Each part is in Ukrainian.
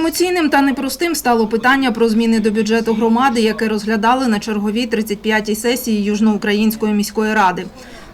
Емоційним та непростим стало питання про зміни до бюджету громади, яке розглядали на черговій 35-й сесії Южноукраїнської міської ради.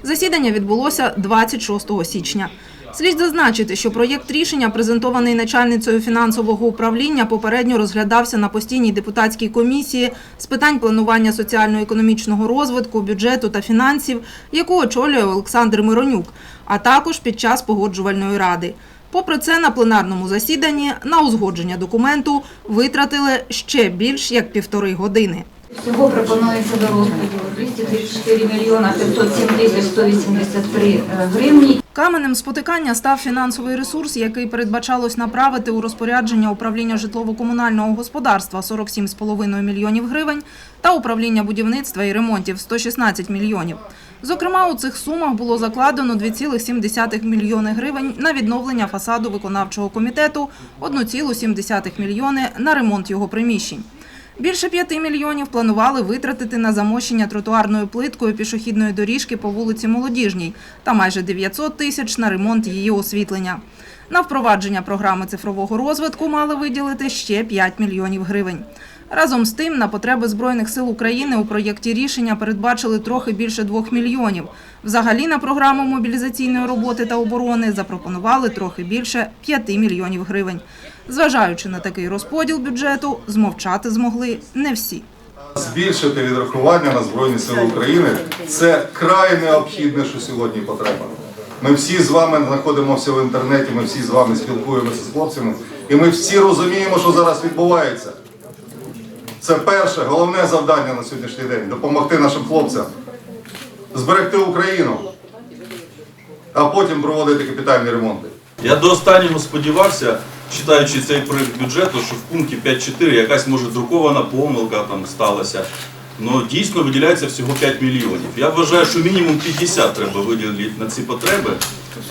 Засідання відбулося 26 січня. Слід зазначити, що проєкт рішення, презентований начальницею фінансового управління, попередньо розглядався на постійній депутатській комісії з питань планування соціально-економічного розвитку, бюджету та фінансів, яку очолює Олександр Миронюк, а також під час погоджувальної ради. Попри це, на пленарному засіданні на узгодження документу витратили ще більш як півтори години. Всього пропонується до розподілу 234 мільйона 507 тисяч 183 гривні. Каменем спотикання став фінансовий ресурс, який передбачалось направити у розпорядження управління житлово-комунального господарства 47,5 мільйонів гривень та управління будівництва і ремонтів 116 мільйонів. Зокрема, у цих сумах було закладено 2,7 мільйони гривень на відновлення фасаду виконавчого комітету, 1,7 мільйони на ремонт його приміщень. Більше 5 мільйонів планували витратити на замощення тротуарною плиткою пішохідної доріжки по вулиці Молодіжній та майже 900 тисяч на ремонт її освітлення. На впровадження програми цифрового розвитку мали виділити ще 5 мільйонів гривень. Разом з тим, на потреби Збройних сил України у проєкті рішення передбачили трохи більше 2 мільйонів. Взагалі на програму мобілізаційної роботи та оборони запропонували трохи більше 5 мільйонів гривень. Зважаючи на такий розподіл бюджету, змовчати змогли не всі. Збільшити відрахування на Збройні Сили України це край необхідне, що сьогодні потреба. Ми всі з вами знаходимося в інтернеті, ми всі з вами спілкуємося з хлопцями, і ми всі розуміємо, що зараз відбувається. Це перше, головне завдання на сьогоднішній день допомогти нашим хлопцям зберегти Україну, а потім проводити капітальні ремонти. Я до останнього сподівався, читаючи цей проект бюджету, що в пункті 5.4 якась може друкована помилка там сталася. Ну дійсно виділяється всього 5 мільйонів. Я вважаю, що мінімум 50 треба виділити на ці потреби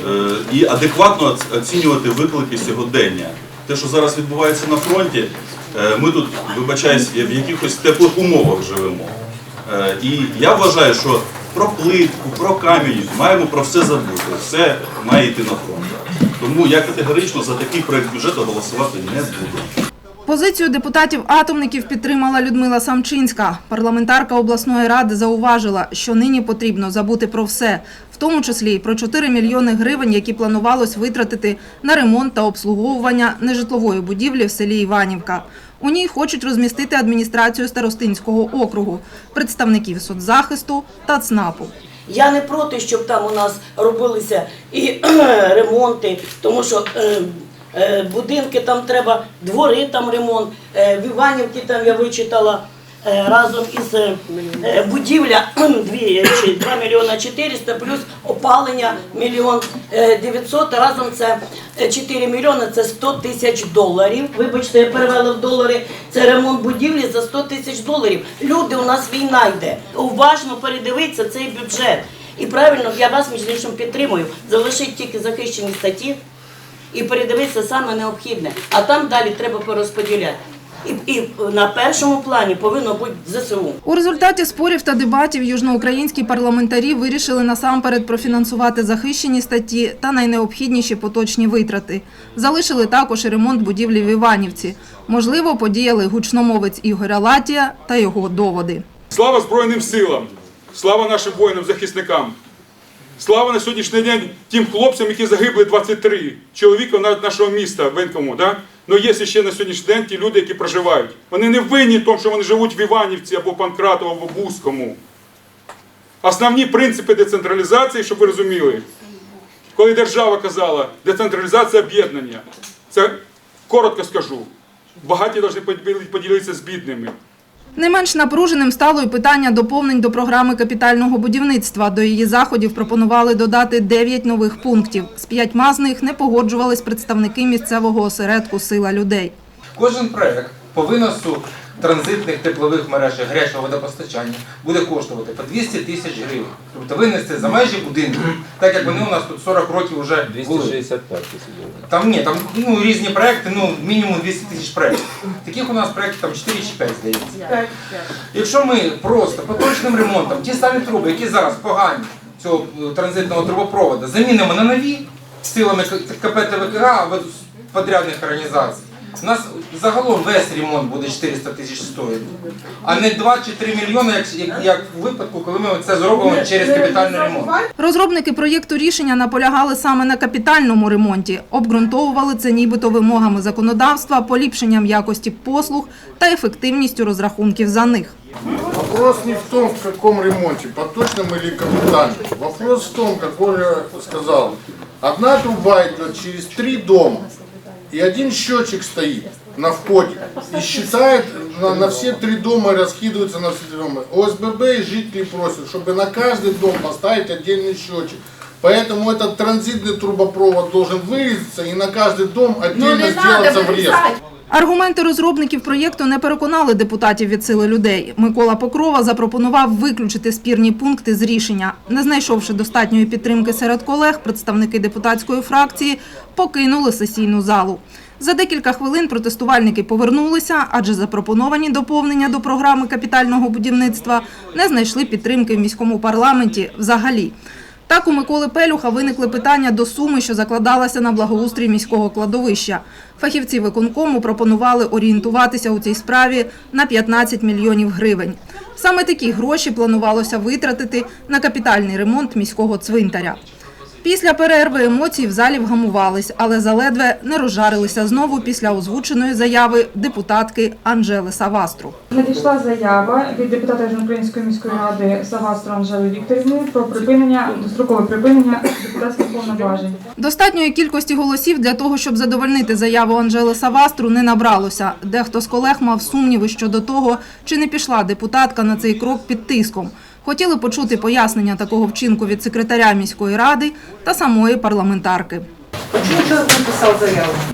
е, і адекватно оцінювати виклики сьогодення. Те, що зараз відбувається на фронті, ми тут, вибачаюсь, в якихось теплих умовах живемо. Е, І я вважаю, що про плитку, про камінь маємо про все забути. Все має йти на фронт. Тому я категорично за такий проект бюджету голосувати не буду. Позицію депутатів-атомників підтримала Людмила Самчинська. Парламентарка обласної ради зауважила, що нині потрібно забути про все, в тому числі й про 4 мільйони гривень, які планувалось витратити на ремонт та обслуговування нежитлової будівлі в селі Іванівка. У ній хочуть розмістити адміністрацію Старостинського округу, представників соцзахисту та ЦНАПу. Я не проти, щоб там у нас робилися і ремонти, тому що е, е, будинки там треба, двори там ремонт. Е, в Іванівці там я вичитала разом із е, е, будівля 2, мільйона 400 плюс опалення мільйон е, 900, разом це е, 4 мільйони, це 100 тисяч доларів. Вибачте, я перевела в долари, це ремонт будівлі за 100 тисяч доларів. Люди, у нас війна йде. Уважно передивитися цей бюджет. І правильно, я вас між іншим підтримую. Залишіть тільки захищені статті і передивитися саме необхідне. А там далі треба порозподіляти. І, і на першому плані повинно бути ЗСУ. У результаті спорів та дебатів южноукраїнські парламентарі вирішили насамперед профінансувати захищені статті та найнеобхідніші поточні витрати. Залишили також і ремонт будівлі в Іванівці. Можливо, подіяли гучномовець Ігоря Латія та його доводи. Слава Збройним силам! Слава нашим воїнам-захисникам! Слава на сьогоднішній день тим хлопцям, які загибли 23 чоловіка на- нашого міста Венкому. Да? Ну є ще на сьогоднішній день ті люди, які проживають. Вони не винні в тому, що вони живуть в Іванівці або Панкратово, або Бузькому. Основні принципи децентралізації, щоб ви розуміли, коли держава казала децентралізація об'єднання, це коротко скажу. Багаті повинні поділитися з бідними. Не менш напруженим стало й питання доповнень до програми капітального будівництва. До її заходів пропонували додати 9 нових пунктів. З п'ятьма з них не погоджувались представники місцевого осередку Сила людей. Кожен проект повинен транзитних теплових мереж гарячого водопостачання буде коштувати по 200 тисяч гривень. Тобто винести за межі будинку, так як вони у нас тут 40 років вже були. 265 тисяч гривень. Там ні, там ну, різні проекти, ну мінімум 200 тисяч проєктів. Таких у нас проєктів там 4 чи 5, здається. Якщо ми просто поточним ремонтом ті самі труби, які зараз погані цього е, транзитного трубопроводу, замінимо на нові силами К- КП ТВК або подрядних організацій, У нас загалом весь ремонт буде 400 тисяч стоїти, а не 2 чи 3 мільйони, як, як, як в випадку, коли ми це зробимо через капітальний ремонт. Розробники проєкту рішення наполягали саме на капітальному ремонті, обґрунтовували це нібито вимогами законодавства, поліпшенням якості послуг та ефективністю розрахунків за них. Вопрос не в том, в каком ремонте, поточном или капитальном. Вопрос в том, как Оля сказал. Одна труба идет через три дома, и один счетчик стоит на входе и считает на, на все три дома и раскидывается на все три дома. ОСББ и жители просят, чтобы на каждый дом поставить отдельный счетчик. Поэтому этот транзитный трубопровод должен вырезаться и на каждый дом отдельно сделаться врез. Аргументи розробників проєкту не переконали депутатів від сили людей. Микола Покрова запропонував виключити спірні пункти з рішення. Не знайшовши достатньої підтримки серед колег, представники депутатської фракції покинули сесійну залу. За декілька хвилин протестувальники повернулися, адже запропоновані доповнення до програми капітального будівництва не знайшли підтримки в міському парламенті взагалі. Так у Миколи Пелюха виникли питання до суми, що закладалася на благоустрій міського кладовища. Фахівці виконкому пропонували орієнтуватися у цій справі на 15 мільйонів гривень. Саме такі гроші планувалося витратити на капітальний ремонт міського цвинтаря. Після перерви емоції в залі вгамувались, але заледве не розжарилися знову після озвученої заяви депутатки Анжели Савастру. Надійшла заява від депутата Української міської ради Савастру Анжели Вікторівни про припинення дострокове припинення депутатських повноважень. Достатньої кількості голосів для того, щоб задовольнити заяву Анжели Савастру, не набралося. Дехто з колег мав сумніви щодо того, чи не пішла депутатка на цей крок під тиском Хотіли почути пояснення такого вчинку від секретаря міської ради та самої парламентарки.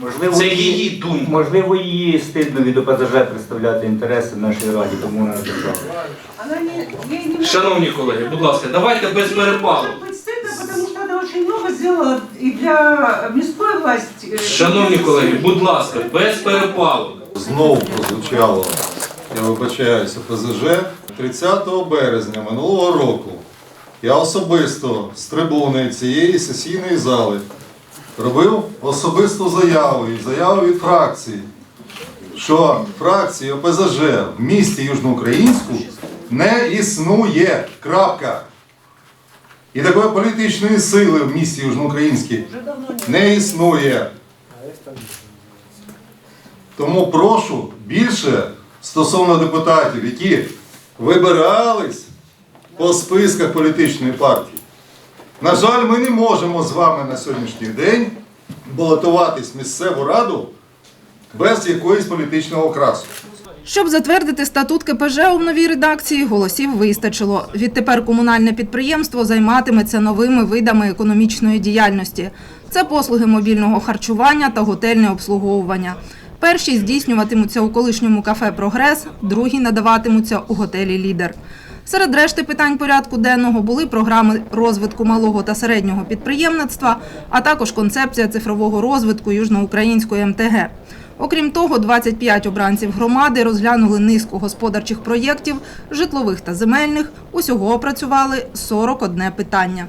Можливо, Це її думка. Можливо, її стидно від ОПЗЖ представляти інтереси в нашій раді, тому вона написала. Шановні колеги, будь ласка, давайте без перепалу. быть стыдно, потому что она очень много сделала и для мирской власти. э, Шановні колеги, будь ласка, без перепалу. Знову прозвучало, я вибачаюся, ПЗЖ 30 березня минулого року. Я особисто з трибуни цієї сесійної зали робив особисту заяву і заяву від фракції, що фракції ОПЗЖ в місті Южноукраїнську не існує. Крапка. І такої політичної сили в місті Южноукраїнській не існує. Тому прошу більше стосовно депутатів, які вибирались по списках політичної партії. На жаль, ми не можемо з вами на сьогоднішній день балотуватись в місцеву раду без якоїсь політичного окрасу. Щоб затвердити статут КПЖ у новій редакції, голосів вистачило. Відтепер комунальне підприємство займатиметься новими видами економічної діяльності. Це послуги мобільного харчування та готельне обслуговування. Перші здійснюватимуться у колишньому кафе Прогрес, другі надаватимуться у готелі Лідер. Серед решти питань порядку денного були програми розвитку малого та середнього підприємництва, а також концепція цифрового розвитку Южноукраїнської МТГ. Окрім того, 25 обранців громади розглянули низку господарчих проєктів, житлових та земельних. Усього опрацювали 41 питання.